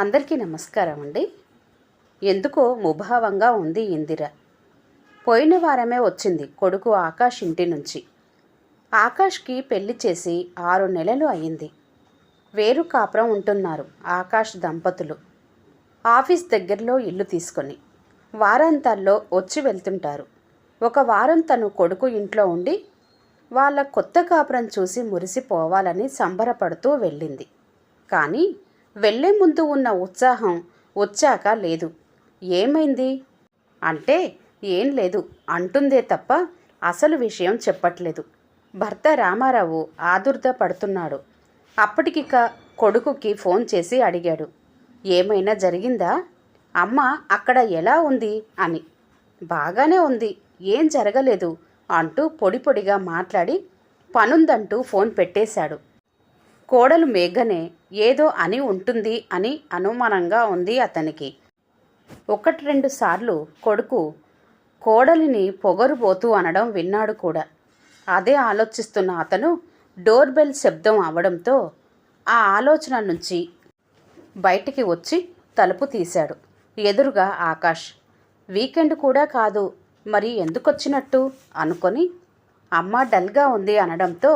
అందరికీ నమస్కారం అండి. ఎందుకో ముభావంగా ఉంది ఇందిర. పోయిన వారమే వచ్చింది కొడుకు ఆకాష్ ఇంటి నుంచి. ఆకాష్కి పెళ్ళి చేసి ఆరు నెలలు అయింది. వేరు కాపురం ఉంటున్నారు ఆకాష్ దంపతులు. ఆఫీస్ దగ్గరలో ఇల్లు తీసుకొని వారాంతాల్లో వచ్చి వెళ్తుంటారు. ఒక వారం తను కొడుకు ఇంట్లో ఉండి వాళ్ళ కొత్త కాపురం చూసి మురిసిపోవాలని సంబరపడుతూ వెళ్ళింది. కానీ వెళ్ళే ముందు ఉన్న ఉత్సాహం వచ్చాక లేదు. ఏమైంది? అంటే ఏం లేదు. అంటుందే తప్ప అసలు విషయం చెప్పట్లేదు. భర్త రామారావు ఆదుర్ద పడుతున్నాడు. అప్పటికిక కొడుకుకి ఫోన్ చేసి అడిగాడు. ఏమైనా జరిగిందా? అమ్మ అక్కడ ఎలా ఉంది? అని. బాగానే ఉంది. ఏం జరగలేదు అంటూ పొడి పొడిగా మాట్లాడి పనుందంటూ ఫోన్ పెట్టేశాడు. కోడలు మేఘనే ఏదో అని ఉంటుంది అని అనుమానంగా ఉంది అతనికి. ఒకటి రెండు సార్లు కొడుకు కోడలిని పొగరుబోతూ అనడం విన్నాడు కూడా. అదే ఆలోచిస్తున్న అతను డోర్ బెల్ శబ్దం అవడంతో ఆ ఆలోచన నుంచి బయటికి వచ్చి తలుపు తీశాడు. ఎదురుగా ఆకాష్ వీకెండ్ కూడా కాదు మరి ఎందుకొచ్చినట్టు? అనుకొని అమ్మ డల్గా ఉంది అనడంతో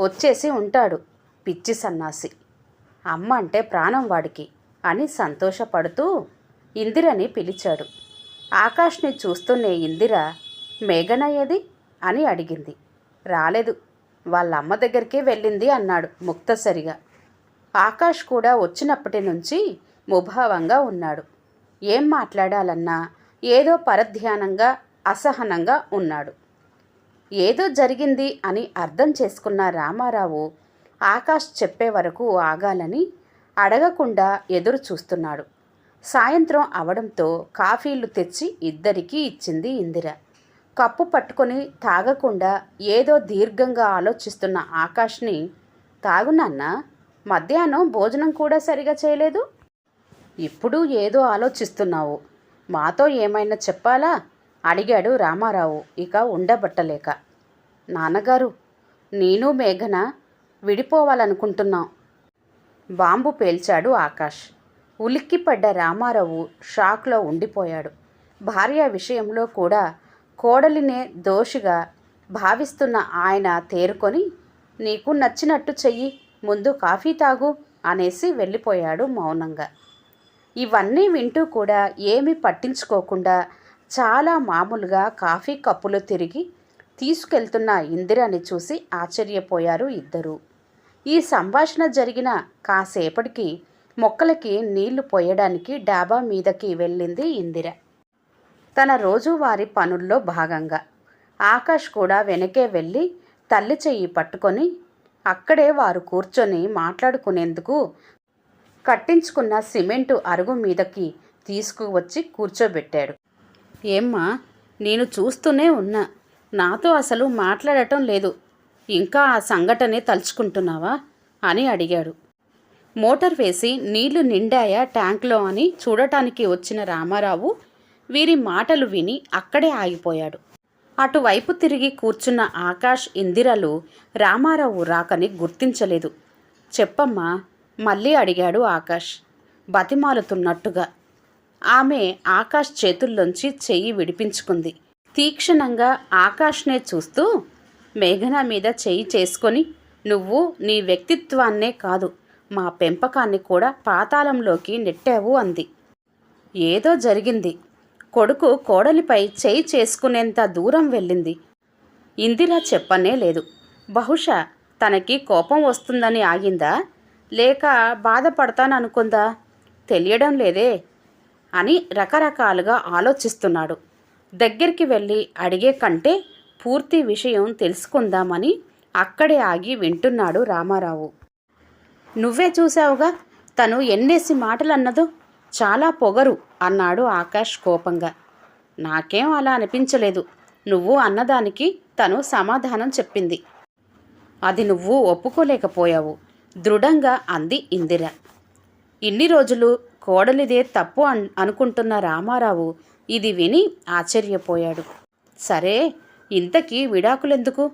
వచ్చేసి ఉంటాడు. పిచ్చి సన్నాసి. అమ్మ అంటే ప్రాణం వాడికి అని సంతోషపడుతూ ఇందిరని పిలిచాడు. ఆకాష్ని చూస్తూనే ఇందిర మేఘనయ్యది అని అడిగింది. రాలేదు. వాళ్ళ అమ్మ దగ్గరికే వెళ్ళింది అన్నాడు ముక్తసరిగా. ఆకాష్ కూడా వచ్చినప్పటి నుంచి ముభావంగా ఉన్నాడు. ఏం మాట్లాడాలన్నా? ఏదో పరధ్యానంగా అసహనంగా ఉన్నాడు. ఏదో జరిగింది అని అర్థం చేసుకున్న రామారావు ఆకాష్ చెప్పే వరకు ఆగాలని అడగకుండా ఎదురు చూస్తున్నాడు. సాయంత్రం అవడంతో కాఫీలు తెచ్చి ఇద్దరికీ ఇచ్చింది ఇందిర. కప్పు పట్టుకొని తాగకుండా ఏదో దీర్ఘంగా ఆలోచిస్తున్న ఆకాష్ని తాగునాన్న మధ్యాహ్నం భోజనం కూడా సరిగా చేయలేదు? ఇప్పుడు ఏదో ఆలోచిస్తున్నావు. మాతో ఏమైనా చెప్పాలా? అడిగాడు రామారావు ఇక ఉండబట్టలేక. నాన్నగారు నేను మేఘన విడిపోవాలనుకుంటున్నాం. బాంబు పేల్చాడు ఆకాష్. ఉలిక్కిపడ్డ రామారావు షాక్లో ఉండిపోయాడు. భార్య విషయంలో కూడా కోడలినే దోషిగా భావిస్తున్న ఆయన తేరుకొని నీకు నచ్చినట్టు చెయ్యి ముందు కాఫీ తాగు అనేసి వెళ్ళిపోయాడు మౌనంగా. ఇవన్నీ వింటూ కూడా ఏమీ పట్టించుకోకుండా చాలా మామూలుగా కాఫీ కప్పులు తిరిగి తీసుకెళ్తున్న ఇందిరని చూసి ఆశ్చర్యపోయారు ఇద్దరు. ఈ సంభాషణ జరిగిన కాసేపటికి మొక్కలకి నీళ్ళు పోయడానికి డాబా మీదకి వెళ్ళింది ఇందిర. తన రోజువారి పనుల్లో భాగంగా ఆకాష్ కూడా వెనకే వెళ్ళి తల్లి చెయ్యి పట్టుకొని అక్కడే వారు కూర్చొని మాట్లాడుకునేందుకు కట్టించుకున్న సిమెంటు అరుగు మీదకి తీసుకువచ్చి కూర్చోబెట్టాడు. ఏమ్మా నేను చూస్తూనే ఉన్నా. నాతో అసలు మాట్లాడటం లేదు. ఇంకా ఆ సంఘటనే తలుచుకుంటున్నావా? అని అడిగాడు. మోటార్ వేసి నీళ్ళు నిండాయా ట్యాంక్లో అని చూడటానికి వచ్చిన రామారావు వీరి మాటలు విని అక్కడే ఆగిపోయాడు. అటువైపు తిరిగి కూర్చున్న ఆకాష్ ఇందిరలు రామారావు రాకని గుర్తించలేదు. చెప్పమ్మా మళ్ళీ అడిగాడు ఆకాష్. బతిమాలుతున్నట్టుగా. ఆమె ఆకాష్ చేతుల్లోంచి చెయ్యి విడిపించుకుంది. తీక్షణంగా ఆకాష్నే చూస్తూ మేఘన మీద చేయి చేసుకొని నువ్వు నీ వ్యక్తిత్వాన్నే కాదు మా పెంపకాన్ని కూడా పాతాళంలోకి నెట్టావు అంది. ఏదో జరిగింది. కొడుకు కోడలిపై చేయి చేసుకునేంత దూరం వెళ్ళింది. ఇందిరా చెప్పనే లేదు. బహుశా తనకి కోపం వస్తుందని ఆగిందా? లేక బాధపడతాననుకుందా? తెలియడం లేదే అని రకరకాలుగా ఆలోచిస్తున్నాడు. దగ్గరికి వెళ్ళి అడిగే కంటే పూర్తి విషయం తెలుసుకుందామని అక్కడే ఆగి వింటున్నాడు రామారావు. నువ్వే చూసావుగా తను ఎన్నేసి మాటలు అన్నదో చాలా పొగరు అన్నాడు ఆకాష్ కోపంగా. నాకేం అలా అనిపించలేదు. నువ్వు అన్నదానికి తను సమాధానం చెప్పింది. అది నువ్వు ఒప్పుకోలేకపోయావు దృఢంగా అంది ఇందిర. ఇన్ని రోజులు కోడలిదే తప్పు అన్ అనుకుంటున్న రామారావు ఇది విని ఆశ్చర్యపోయాడు. సరే ఇంతకీ విడాకులెందుకు?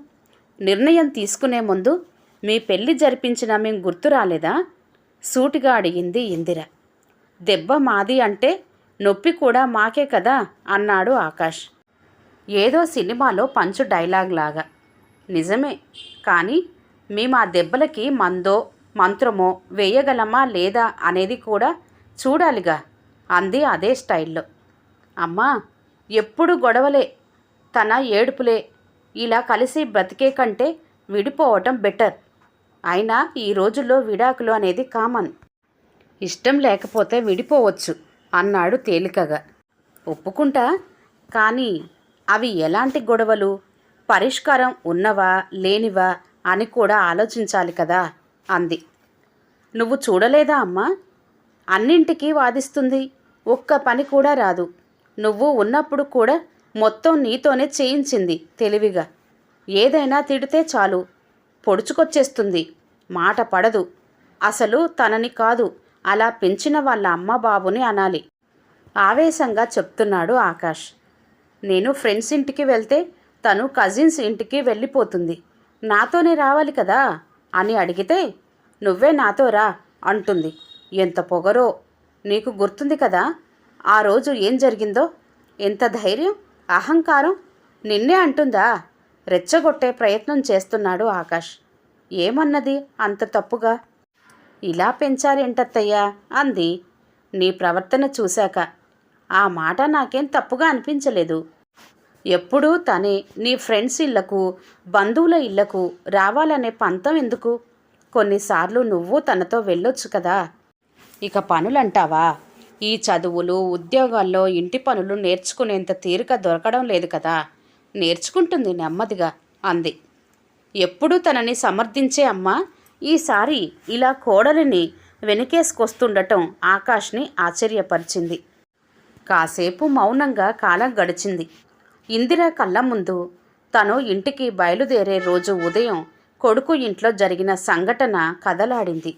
నిర్ణయం తీసుకునే ముందు మీ పెళ్ళి జరిపించిన మేం గుర్తు రాలేదా? సూటిగా అడిగింది ఇందిర. దెబ్బ మాది అంటే నొప్పి కూడా మాకే కదా? అన్నాడు ఆకాష్. ఏదో సినిమాలో పంచు డైలాగ్ లాగా. నిజమే కానీ మేము ఆ దెబ్బలకి మందో మంత్రమో వేయగలమా లేదా అనేది కూడా చూడాలిగా అంది అదే స్టైల్లో. అమ్మా ఎప్పుడు గొడవలే తన ఏడుపులే. ఇలా కలిసి బ్రతికే కంటే విడిపోవటం బెటర్. అయినా ఈ రోజుల్లో విడాకులు అనేది కామన్. ఇష్టం లేకపోతే విడిపోవచ్చు అన్నాడు తేలికగా. ఒప్పుకుంటా కానీ అవి ఎలాంటి గొడవలు? పరిష్కారం ఉన్నవా లేనివా అని కూడా ఆలోచించాలి కదా అంది. నువ్వు చూడలేదా అమ్మా? అన్నింటికీ వాదిస్తుంది ఒక్క పని కూడా రాదు. నువ్వు ఉన్నప్పుడు కూడా మొత్తం నీతోనే చేయించింది తెలివిగా. ఏదైనా తిడితే చాలు. పొడుచుకొచ్చేస్తుంది. మాట పడదు. అసలు తనని కాదు. అలా పెంచిన వాళ్ళ అమ్మ బాబుని అనాలి. ఆవేశంగా చెప్తున్నాడు ఆకాష్. నేను ఫ్రెండ్స్ ఇంటికి వెళ్తే తను కజిన్స్ ఇంటికి వెళ్ళిపోతుంది. నాతోనే రావాలి కదా? అని అడిగితే నువ్వే నాతో రా అంటుంది. ఎంత పొగరో. నీకు గుర్తుంది కదా? ఆ రోజు ఏం జరిగిందో? ఎంత ధైర్యం? అహంకారం? నిన్నే అంటుందా? రెచ్చగొట్టే ప్రయత్నం చేస్తున్నాడు ఆకాష్. ఏమన్నది? అంత తప్పుగా? ఇలా పెంచారేంటత్తయ్యా? అంది. నీ ప్రవర్తన చూశాక. ఆ మాట నాకేం తప్పుగా అనిపించలేదు. ఎప్పుడూ తనే నీ ఫ్రెండ్స్ ఇళ్ళకు బంధువుల ఇళ్ళకు రావాలనే పంతం ఎందుకు? కొన్నిసార్లు నువ్వు తనతో వెళ్ళొచ్చు కదా. ఇక పనులంటావా? ఈ చదువులు ఉద్యోగాల్లో ఇంటి పనులు నేర్చుకునేంత తీరిక దొరకడం లేదు కదా. నేర్చుకుంటుంది నెమ్మదిగా అంది. ఎప్పుడూ తనని సమర్థించే అమ్మ ఈసారి ఇలా కోడలిని వెనుకేసుకొస్తుండటం ఆకాష్ని ఆశ్చర్యపరిచింది. కాసేపు మౌనంగా కాలం గడిచింది. ఇందిర కళ్ళ ముందు తను ఇంటికి బయలుదేరే రోజు ఉదయం కొడుకు ఇంట్లో జరిగిన సంఘటన కదలాడింది.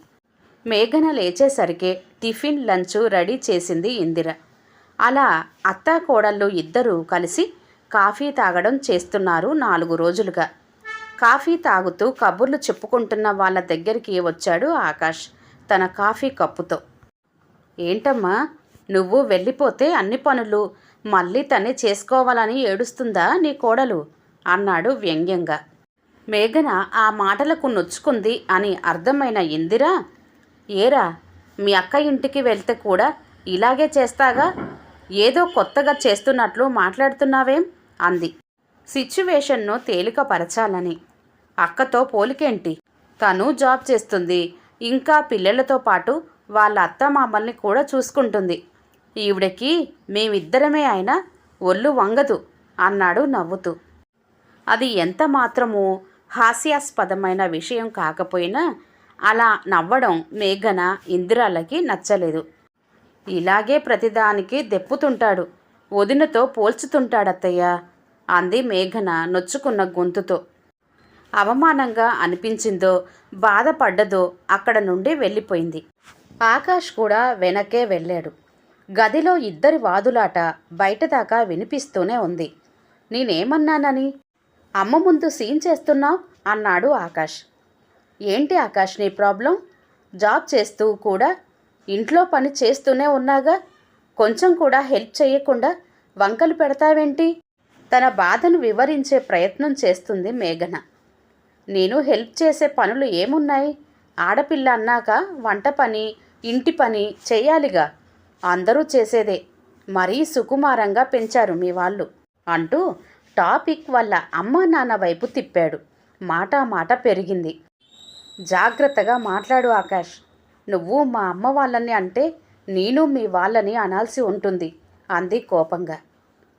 మేఘన లేచేసరికే టిఫిన్ లంచ్ రెడీ చేసింది ఇందిర. అలా అత్తా కోడళ్ళు ఇద్దరూ కలిసి కాఫీ తాగడం చేస్తున్నారు నాలుగు రోజులుగా. కాఫీ తాగుతూ కబుర్లు చెప్పుకుంటున్న వాళ్ళ దగ్గరికి వచ్చాడు ఆకాష్ తన కాఫీ కప్పుతో. ఏంటమ్మా నువ్వు వెళ్ళిపోతే అన్ని పనులు మళ్ళీ తనే చేసుకోవాలని ఏడుస్తుందా నీ కోడలు? అన్నాడు వ్యంగ్యంగా. మేఘన ఆ మాటలకు నొచ్చుకుంది అని అర్థమైన ఇందిరా ఏరా మీ అక్క ఇంటికి వెళ్తే కూడా ఇలాగే చేస్తాగా? ఏదో కొత్తగా చేస్తున్నట్లు మాట్లాడుతున్నావేం? అంది. సిచ్యువేషన్ను తేలికపరచాలని. అక్కతో పోలికేంటి? తను జాబ్ చేస్తుంది. ఇంకా పిల్లలతో పాటు వాళ్ళ అత్త మామల్ని కూడా చూసుకుంటుంది. ఈవిడకి మేమిద్దరమే అయినా ఒళ్ళు వంగదు అన్నాడు నవ్వుతూ. అది ఎంత మాత్రమూ హాస్యాస్పదమైన విషయం కాకపోయినా అలా నవ్వడం మేఘన ఇందిరాలకి నచ్చలేదు. ఇలాగే ప్రతిదానికి దెప్పుతుంటాడు. వదినతో పోల్చుతుంటాడత్తయ్య అంది మేఘన నొచ్చుకున్న గొంతుతో. అవమానంగా అనిపించిందో బాధపడ్డదో అక్కడ నుండి వెళ్ళిపోయింది. ఆకాష్ కూడా వెనకే వెళ్ళాడు. గదిలో ఇద్దరి వాదులాట బయట దాకా వినిపిస్తూనే ఉంది. నేనేమన్నానని? అమ్మ ముందు సీన్ చేస్తున్నావు? అన్నాడు ఆకాష్. ఏంటి ఆకాష్ నీ ప్రాబ్లం? జాబ్ చేస్తూ కూడా ఇంట్లో పని చేస్తూనే ఉన్నాగా? కొంచెం కూడా హెల్ప్ చేయకుండా వంకలు పెడతావేంటి? తన బాధను వివరించే ప్రయత్నం చేస్తుంది మేఘన. నేను హెల్ప్ చేసే పనులు ఏమున్నాయి? ఆడపిల్ల అన్నాక వంట పని ఇంటి పని చేయాలిగా అందరూ చేసేదే. మరీ సుకుమారంగా పెంచారు మీ వాళ్ళు. అంటూ టాపిక్ వల్ల అమ్మా నాన్న వైపు తిప్పాడు. మాట మాట పెరిగింది. జాగ్రత్తగా మాట్లాడు ఆకాష్. నువ్వు మా అమ్మ వాళ్ళని అంటే నేను మీ వాళ్ళని అనాల్సి ఉంటుంది అంది కోపంగా.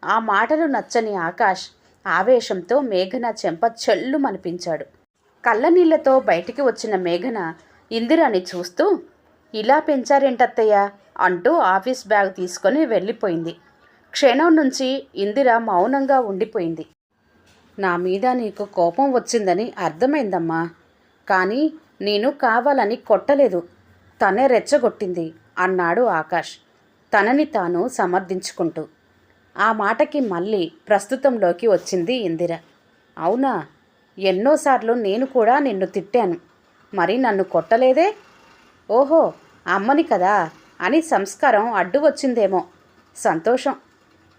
ఆ మాటలు నచ్చని ఆకాష్ ఆవేశంతో మేఘన చెంప చెల్లుమనిపించాడు. కళ్ళనీళ్ళతో బయటికి వచ్చిన మేఘన ఇందిరాని చూస్తూ ఇలా పెంచారేంటత్తయ్య? అంటూ ఆఫీస్ బ్యాగ్ తీసుకొని వెళ్ళిపోయింది. క్షణం నుంచి ఇందిర మౌనంగా ఉండిపోయింది. నా మీద నీకు కోపం వచ్చిందని అర్థమైందమ్మా. కానీ నేను కావాలని కొట్టలేదు. తనే రెచ్చగొట్టింది అన్నాడు ఆకాష్. తనని తాను సమర్థించుకుంటూ. ఆ మాటకి మళ్ళీ ప్రస్తుతంలోకి వచ్చింది ఇందిర. అవునా? ఎన్నోసార్లు నేను కూడా నిన్ను తిట్టాను. మరి నన్ను కొట్టలేదే? ఓహో అమ్మని కదా అని సంస్కారం అడ్డు వచ్చిందేమో. సంతోషం.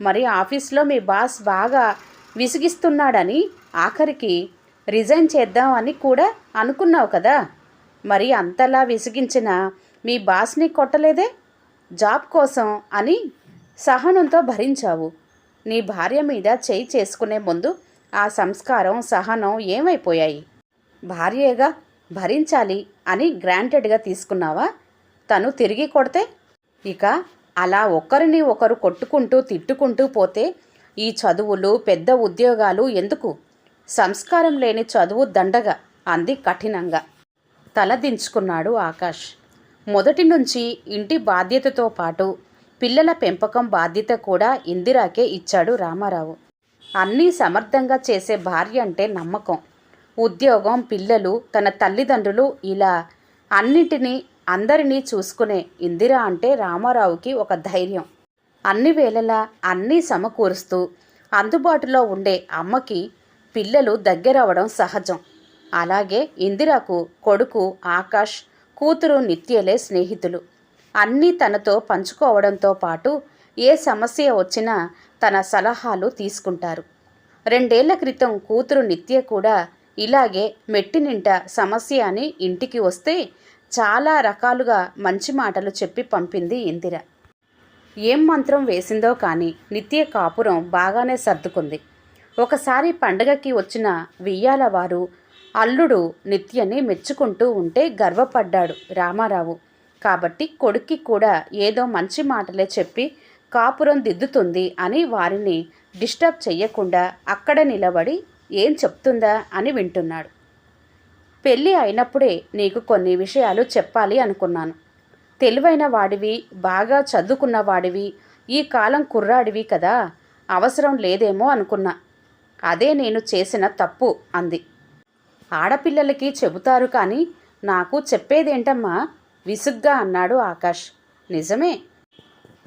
మరి ఆఫీస్లో మీ బాస్ బాగా విసిగిస్తున్నాడని ఆఖరికి రిజైన్ చేద్దామని కూడా అనుకున్నావు కదా? మరి అంతలా విసిగించిన మీ బాస్ని కొట్టలేదే? జాబ్ కోసం అని సహనంతో భరించావు. నీ భార్య మీద చేయి చేసుకునే ముందు ఆ సంస్కారం సహనం ఏమైపోయాయి? భార్యేగా భరించాలి అని గ్రాంటెడ్గా తీసుకున్నావా? తను తిరిగి కొడితే? ఇక అలా ఒకరిని ఒకరు కొట్టుకుంటూ తిట్టుకుంటూ పోతే ఈ చదువులు పెద్ద ఉద్యోగాలు ఎందుకు? సంస్కారం లేని చదువు దండగా అంది కఠినంగా. తలదించుకున్నాడు ఆకాష్. మొదటి నుంచి ఇంటి బాధ్యతతో పాటు పిల్లల పెంపకం బాధ్యత కూడా ఇందిరాకే ఇచ్చాడు రామారావు. అన్నీ సమర్థంగా చేసే భార్య అంటే నమ్మకం. ఉద్యోగం పిల్లలు తన తల్లిదండ్రులు ఇలా అన్నిటినీ అందరినీ చూసుకునే ఇందిరా అంటే రామారావుకి ఒక ధైర్యం. అన్ని వేళలా అన్నీ సమకూరుస్తూ అందుబాటులో ఉండే అమ్మకి పిల్లలు దగ్గరవడం సహజం. అలాగే ఇందిరకు కొడుకు ఆకాష్ కూతురు నిత్యలే స్నేహితులు. అన్నీ తనతో పంచుకోవడంతో పాటు ఏ సమస్య వచ్చినా తన సలహాలు తీసుకుంటారు. రెండేళ్ళ క్రితం కూతురు నిత్య కూడా ఇలాగే మెట్టినింట సమస్య అని ఇంటికి వస్తే చాలా రకాలుగా మంచి మాటలు చెప్పి పంపింది ఇందిర. ఏం మంత్రం వేసిందో కానీ నిత్య కాపురం బాగానే సర్దుకుంది. ఒకసారి పండగకి వచ్చిన వియ్యాల వారు అల్లుడు నిత్యని మెచ్చుకుంటూ ఉంటే గర్వపడ్డాడు రామారావు. కాబట్టి కొడుక్కి కూడా ఏదో మంచి మాటలే చెప్పి కాపురం దిద్దుతుంది అని వారిని డిస్టర్బ్ చెయ్యకుండా అక్కడ నిలబడి ఏం చెప్తుందా అని వింటున్నాడు. పెళ్ళి అయినప్పుడే నీకు కొన్ని విషయాలు చెప్పాలి అనుకున్నాను. తెలివైన వాడివి బాగా చదువుకున్న వాడివి ఈ కాలం కుర్రాడివి కదా అవసరం లేదేమో అనుకున్నా. అదే నేను చేసిన తప్పు అంది. ఆడపిల్లలకి చెబుతారు కానీ నాకు చెప్పేదేంటమ్మా? విసుగ్గా అన్నాడు ఆకాష్. నిజమే.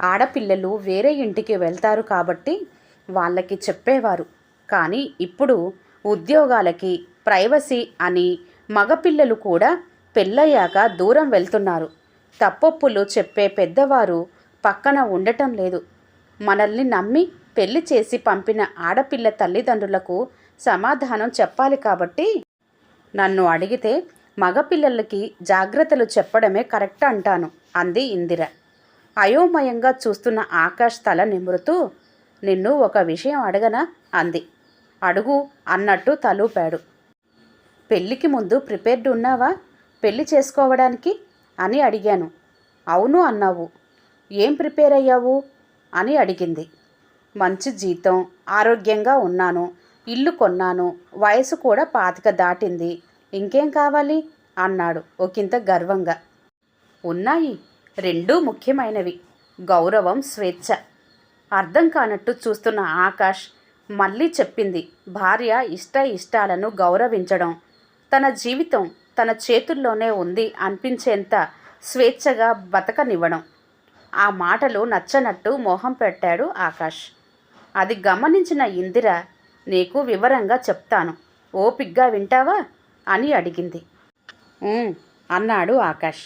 ఆడపిల్లలు వేరే ఇంటికి వెళ్తారు కాబట్టి వాళ్ళకి చెప్పేవారు. కానీ ఇప్పుడు ఉద్యోగాలకి ప్రైవసీ అని మగపిల్లలు కూడా పెళ్ళయ్యాక దూరం వెళ్తున్నారు. తప్పొప్పులు చెప్పే పెద్దవారు పక్కన ఉండటం లేదు. మనల్ని నమ్మి పెళ్ళి చేసి పంపిన ఆడపిల్ల తల్లిదండ్రులకు సమాధానం చెప్పాలి కాబట్టి? నన్ను అడిగితే మగపిల్లలకి జాగ్రత్తలు చెప్పడమే కరెక్ట్ అంటాను అంది ఇందిర. అయోమయంగా చూస్తున్న ఆకాష్ తల నిమురుతూ నిన్ను ఒక విషయం అడగనా? అంది. అడుగు అన్నట్టు తలూపాడు. పెళ్ళికి ముందు ప్రిపేర్డ్ ఉన్నావా? పెళ్ళి చేసుకోవడానికి? అని అడిగాను. అవును అన్నావు. ఏం ప్రిపేర్ అయ్యావు? అని అడిగింది. మంచి జీతం ఆరోగ్యంగా ఉన్నాను ఇల్లు కొన్నాను వయసు కూడా పాతిక దాటింది. ఇంకేం కావాలి? అన్నాడు ఒకంత గర్వంగా. ఉన్నాయి రెండూ ముఖ్యమైనవి. గౌరవం స్వేచ్ఛ. అర్థం కానట్టు చూస్తున్న ఆకాష్ మళ్ళీ చెప్పింది భార్య ఇష్ట ఇష్టాలను గౌరవించడం. తన జీవితం తన చేతుల్లోనే ఉంది అనిపించేంత స్వేచ్ఛగా బతకనివ్వడం. ఆ మాటలు నచ్చనట్టు మోహం పెట్టాడు ఆకాష్. అది గమనించిన ఇందిర నీకు వివరంగా చెప్తాను. ఓపిగ్గా వింటావా? అని అడిగింది. అన్నాడు ఆకాష్.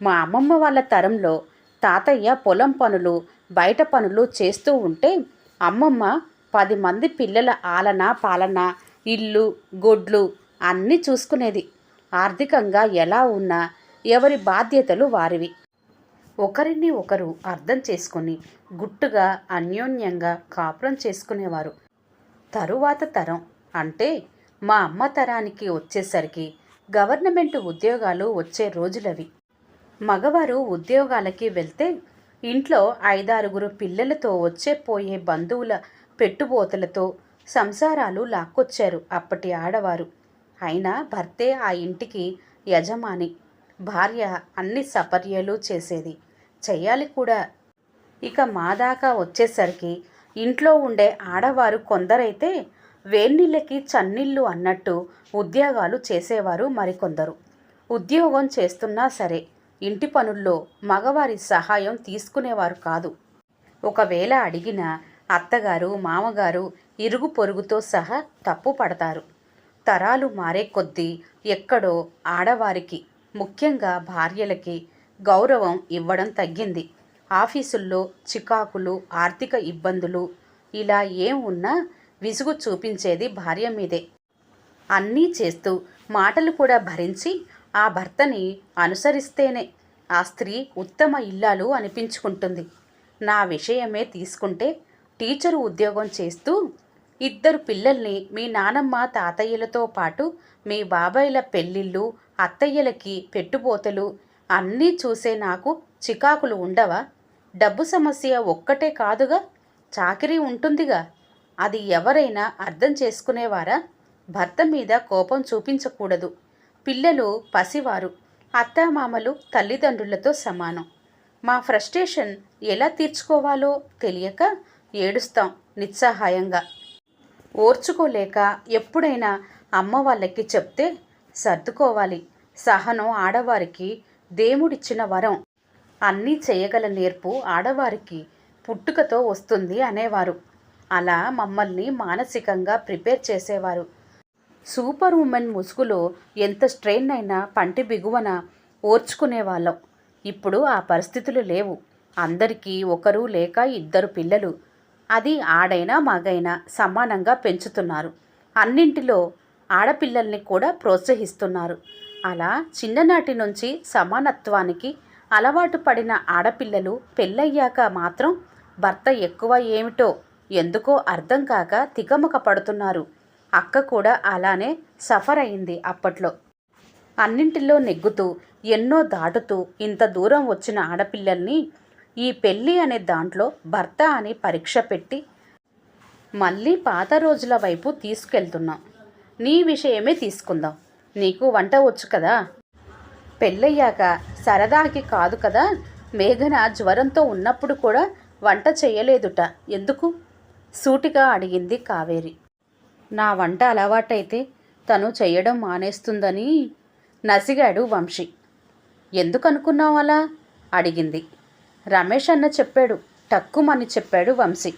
మా అమ్మమ్మ వాళ్ళ తరంలో తాతయ్య పొలం పనులు బయట పనులు చేస్తూ ఉంటే అమ్మమ్మ పది మంది పిల్లల ఆలన పాలన ఇల్లు గొడ్లు అన్నీ చూసుకునేది. ఆర్థికంగా ఎలా ఉన్నా ఎవరి బాధ్యతలు వారివి. ఒకరిని ఒకరు అర్థం చేసుకొని గుట్టుగా అన్యోన్యంగా కాపురం చేసుకునేవారు. తరువాత తరం అంటే మా అమ్మ తరానికి వచ్చేసరికి గవర్నమెంట్ ఉద్యోగాలు వచ్చే రోజులవి. మగవారు ఉద్యోగాలకి వెళ్తే ఇంట్లో ఐదారుగురు పిల్లలతో వచ్చే పోయే బంధువుల పెట్టుబోతలతో సంసారాలు లాక్కొచ్చారు అప్పటి ఆడవారు. అయినా భర్తే ఆ ఇంటికి యజమాని భార్య అన్ని సపర్యలు చేసేది. చెయ్యాలి కూడా. ఇక మా దాకా వచ్చేసరికి ఇంట్లో ఉండే ఆడవారు కొందరైతే వేన్నీళ్ళకి చన్నీళ్ళు అన్నట్టు ఉద్యోగాలు చేసేవారు మరికొందరు. ఉద్యోగం చేస్తున్నా సరే ఇంటి పనుల్లో మగవారి సహాయం తీసుకునేవారు కాదు. ఒకవేళ అడిగిన అత్తగారు మామగారు ఇరుగు పొరుగుతో సహా తప్పు పడతారు. తరాలు మారే కొద్దీ ఎక్కడో ఆడవారికి ముఖ్యంగా భార్యలకి గౌరవం ఇవ్వడం తగ్గింది. ఆఫీసుల్లో చికాకులు ఆర్థిక ఇబ్బందులు ఇలా ఏం ఉన్నా విసుగు చూపించేది భార్య మీదే. అన్నీ చేస్తూ మాటలు కూడా భరించి ఆ భర్తని అనుసరిస్తేనే ఆ స్త్రీ ఉత్తమ ఇల్లాలు అనిపించుకుంటుంది. నా విషయమే తీసుకుంటే టీచరు ఉద్యోగం చేస్తూ ఇద్దరు పిల్లల్ని మీ నానమ్మ తాతయ్యలతో పాటు మీ బాబాయిల పెళ్ళిళ్ళు అత్తయ్యలకి పెట్టుపోతలు అన్నీ చూసే నాకు చికాకులు ఉండవా? డబ్బు సమస్య ఒక్కటే కాదుగా? చాకిరీ ఉంటుందిగా? అది ఎవరైనా అర్థం చేసుకునేవారా? భర్త మీద కోపం చూపించకూడదు. పిల్లలు పసివారు. అత్తామామలు తల్లిదండ్రులతో సమానం. మా ఫ్రస్ట్రేషన్ ఎలా తీర్చుకోవాలో తెలియక ఏడుస్తాం నిస్సహాయంగా. ఓర్చుకోలేక ఎప్పుడైనా అమ్మ వాళ్ళకి చెప్తే సర్దుకోవాలి. సహనం ఆడవారికి దేవుడిచ్చిన వరం. అన్నీ చేయగల నేర్పు ఆడవారికి పుట్టుకతో వస్తుంది అనేవారు. అలా మమ్మల్ని మానసికంగా ప్రిపేర్ చేసేవారు. సూపర్ ఉమెన్ ముసుగులో ఎంత స్ట్రెయిన్ అయినా పంటి బిగువన ఓర్చుకునేవాళ్ళం. ఇప్పుడు ఆ పరిస్థితులు లేవు. అందరికీ ఒకరు లేక ఇద్దరు పిల్లలు. అది ఆడైనా మగైనా సమానంగా పెంచుతున్నారు. అన్నింటిలో ఆడపిల్లల్ని కూడా ప్రోత్సహిస్తున్నారు. అలా చిన్ననాటి నుంచి సమానత్వానికి అలవాటు పడిన ఆడపిల్లలు పెళ్ళయ్యాక మాత్రం భర్త ఎక్కువ ఏమిటో ఎందుకో అర్థం కాక తికమక పడుతున్నారు. అక్క కూడా అలానే సఫర్ అయింది అప్పట్లో. అన్నింటిలో నెగ్గుతూ ఎన్నో దాటుతూ ఇంత దూరం వచ్చిన ఆడపిల్లల్ని ఈ పెళ్ళి అనే దాంట్లో భర్త అని పరీక్ష పెట్టి మళ్ళీ పాత రోజుల వైపు తీసుకెళ్తున్నాం. నీ విషయమే తీసుకుందాం. నీకు వంట వచ్చు కదా? పెళ్ళయ్యాక సరదాకి కాదు కదా? మేఘన జ్వరంతో ఉన్నప్పుడు కూడా వంట చేయలేదుట. ఎందుకు? సూటిగా అడిగింది కావేరి. నా వంట అలవాటైతే తను చేయడం మానేస్తుందని నసిగాడు వంశీ. ఎందుకనుకున్నావు అలా? అడిగింది. రమేష్ అన్న చెప్పాడు. టక్కుమని చెప్పాడు వంశీ.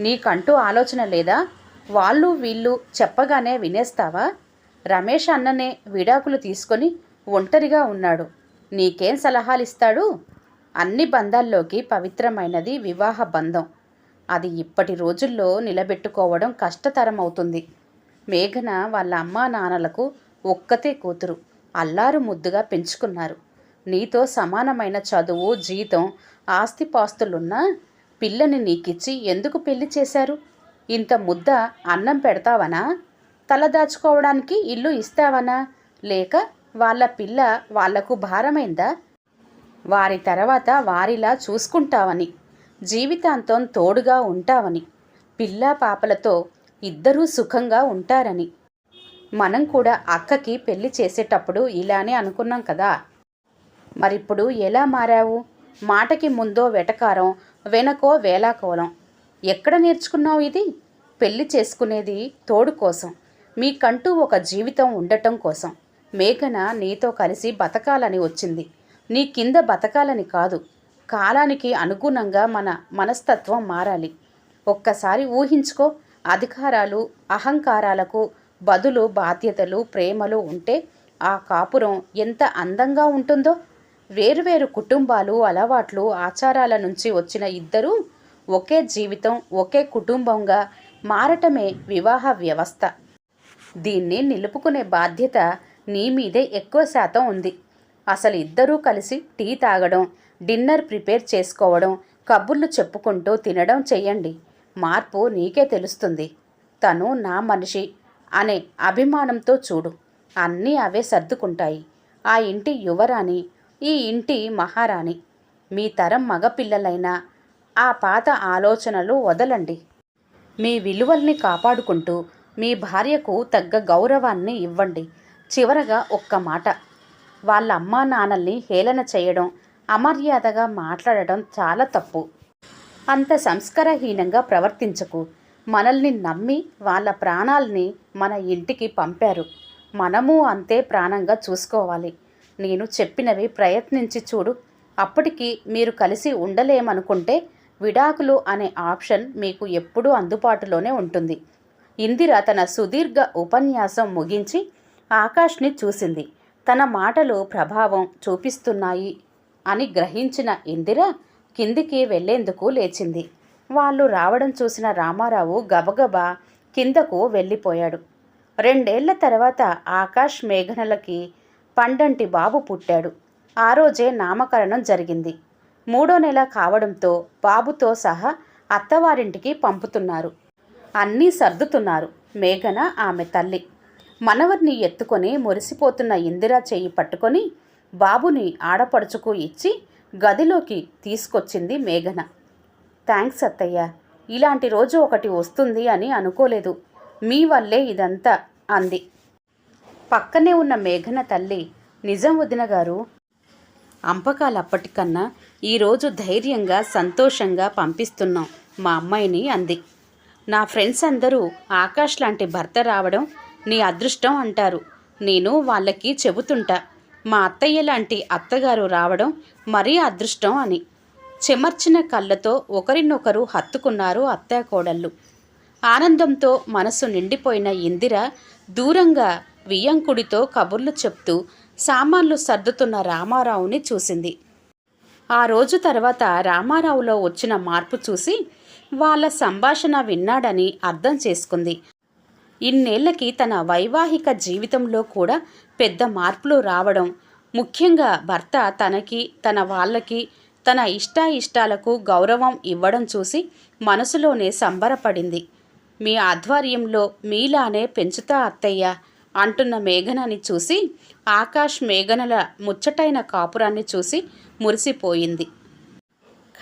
నీకంటూ ఆలోచన లేదా? వాళ్ళు వీళ్ళు చెప్పగానే వినేస్తావా? రమేష్ అన్ననే విడాకులు తీసుకొని ఒంటరిగా ఉన్నాడు. నీకేం సలహాలిస్తాడు? అన్ని బంధాల్లోకి పవిత్రమైనది వివాహ బంధం. అది ఇప్పటి రోజుల్లో నిలబెట్టుకోవడం కష్టతరం అవుతుంది మేఘన వాళ్ళ అమ్మా నాన్నలకు ఒక్కతే కూతురు. అల్లారు ముద్దుగా పెంచుకున్నారు. నీతో సమానమైన చదువు జీతం ఆస్తిపాస్తులున్నా పిల్లని నీకిచ్చి ఎందుకు పెళ్ళి చేశారు? ఇంత ముద్ద అన్నం పెడతావనా? తల దాచుకోవడానికి ఇల్లు ఇస్తావనా? లేక వాళ్ళ పిల్ల వాళ్ళకు భారమైందా? వారి తర్వాత వారిలా చూసుకుంటావని జీవితాంతం తోడుగా ఉంటావని పిల్ల పాపలతో ఇద్దరూ సుఖంగా ఉంటారని. మనం కూడా అక్కకి పెళ్ళి చేసేటప్పుడు ఇలానే అనుకున్నాం కదా. మరిప్పుడు ఎలా మారావు? మాటకి ముందో వెటకారం వెనకో వేలాకోలం ఎక్కడ నేర్చుకున్నావు ఇది? పెళ్ళి చేసుకునేది తోడు కోసం. మీకంటూ ఒక జీవితం ఉండటం కోసం మేఘన నీతో కలిసి బతకాలని వచ్చింది. నీ కింద బతకాలని కాదు. కాలానికి అనుగుణంగా మన మనస్తత్వం మారాలి. ఒక్కసారి ఊహించుకో అధికారాలు అహంకారాలకు బదులు బాధ్యతలు ప్రేమలు ఉంటే ఆ కాపురం ఎంత అందంగా ఉంటుందో. వేరువేరు కుటుంబాలు అలవాట్లు ఆచారాల నుంచి వచ్చిన ఇద్దరూ ఒకే జీవితం ఒకే కుటుంబంగా మారటమే వివాహ వ్యవస్థ. దీన్ని నిలుపుకునే బాధ్యత నీ మీదే ఎక్కువ శాతం ఉంది. అసలు ఇద్దరూ కలిసి టీ తాగడం డిన్నర్ ప్రిపేర్ చేసుకోవడం కబుర్లు చెప్పుకుంటూ తినడం చెయ్యండి. మార్పు నీకే తెలుస్తుంది. తను నా మనిషి అనే అభిమానంతో చూడు. అన్నీ అవే సర్దుకుంటాయి. ఆ ఇంటి యువరాణి ఈ ఇంటి మహారాణి. మీ తరం మగపిల్లలైనా ఆ పాత ఆలోచనలు వదలండి. మీ విలువల్ని కాపాడుకుంటూ మీ భార్యకు తగ్గ గౌరవాన్ని ఇవ్వండి. చివరగా ఒక్క మాట. వాళ్ళ అమ్మా నాన్నల్ని హేళన చేయడం అమర్యాదగా మాట్లాడడం చాలా తప్పు. అంత సంస్కారహీనంగా ప్రవర్తించకు. మనల్ని నమ్మి వాళ్ళ ప్రాణాల్ని మన ఇంటికి పంపారు. మనము అంతే ప్రాణంగా చూసుకోవాలి. నేను చెప్పినవి ప్రయత్నించి చూడు. అప్పటికి మీరు కలిసి ఉండలేమనుకుంటే విడాకులు అనే ఆప్షన్ మీకు ఎప్పుడూ అందుబాటులోనే ఉంటుంది. ఇందిర తన సుదీర్ఘ ఉపన్యాసం ముగించి ఆకాష్ని చూసింది. తన మాటలు ప్రభావం చూపిస్తున్నాయి అని గ్రహించిన ఇందిర కిందికి వెళ్ళేందుకు లేచింది. వాళ్ళు రావడం చూసిన రామారావు గబగబా కిందకు వెళ్ళిపోయాడు. రెండేళ్ళ తర్వాత ఆకాష్ మేఘనలకి పండంటి బాబు పుట్టాడు. ఆ రోజే నామకరణం జరిగింది. మూడో నెల కావడంతో బాబుతో సహా అత్తవారింటికి పంపుతున్నారు. అన్నీ సర్దుతున్నారు. మేఘన ఆమె తల్లి. మనవర్ని ఎత్తుకొని మురిసిపోతున్న ఇందిరా చేయి పట్టుకొని బాబుని ఆడపడుచుకు ఇచ్చి గదిలోకి తీసుకొచ్చింది మేఘన. థ్యాంక్స్ అత్తయ్య. ఇలాంటి రోజు ఒకటి వస్తుంది అని అనుకోలేదు. మీ వల్లే ఇదంతా అంది. పక్కనే ఉన్న మేఘన తల్లి నిజం వదిన గారు అంపకాలు అప్పటికన్నా ఈరోజు ధైర్యంగా సంతోషంగా పంపిస్తున్నాం మా అమ్మాయిని అంది. నా ఫ్రెండ్స్ అందరూ ఆకాష్ లాంటి భర్త రావడం నీ అదృష్టం అంటారు. నేను వాళ్ళకి చెబుతుంటా మా అత్తయ్య లాంటి అత్తగారు రావడం మరీ అదృష్టం అని. చెమర్చిన కళ్ళతో ఒకరినొకరు హత్తుకున్నారు అత్తా కోడళ్ళు ఆనందంతో మనసు నిండిపోయిన ఇందిర దూరంగా వియ్యంకుడితో కబుర్లు చెప్తూ సామాన్లు సర్దుతున్న రామారావుని చూసింది. ఆ రోజు తర్వాత రామారావులో వచ్చిన మార్పు చూసి వాళ్ళ సంభాషణ విన్నాడని అర్థం చేసుకుంది. ఇన్నేళ్ళకి తన వైవాహిక జీవితంలో కూడా పెద్ద మార్పులు రావడం ముఖ్యంగా భర్త తనకి తన వాళ్ళకి తన ఇష్టాయిష్టాలకు గౌరవం ఇవ్వడం చూసి మనసులోనే సంబరపడింది. మీ ఆధ్వర్యంలో మీలానే పెంచుతా అత్తయ్య అంటున్న మేఘనని చూసి ఆకాష్ మేఘనల ముచ్చటైన కాపురాన్ని చూసి మురిసిపోయింది.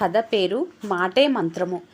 కథ పేరు మాటే మంత్రము.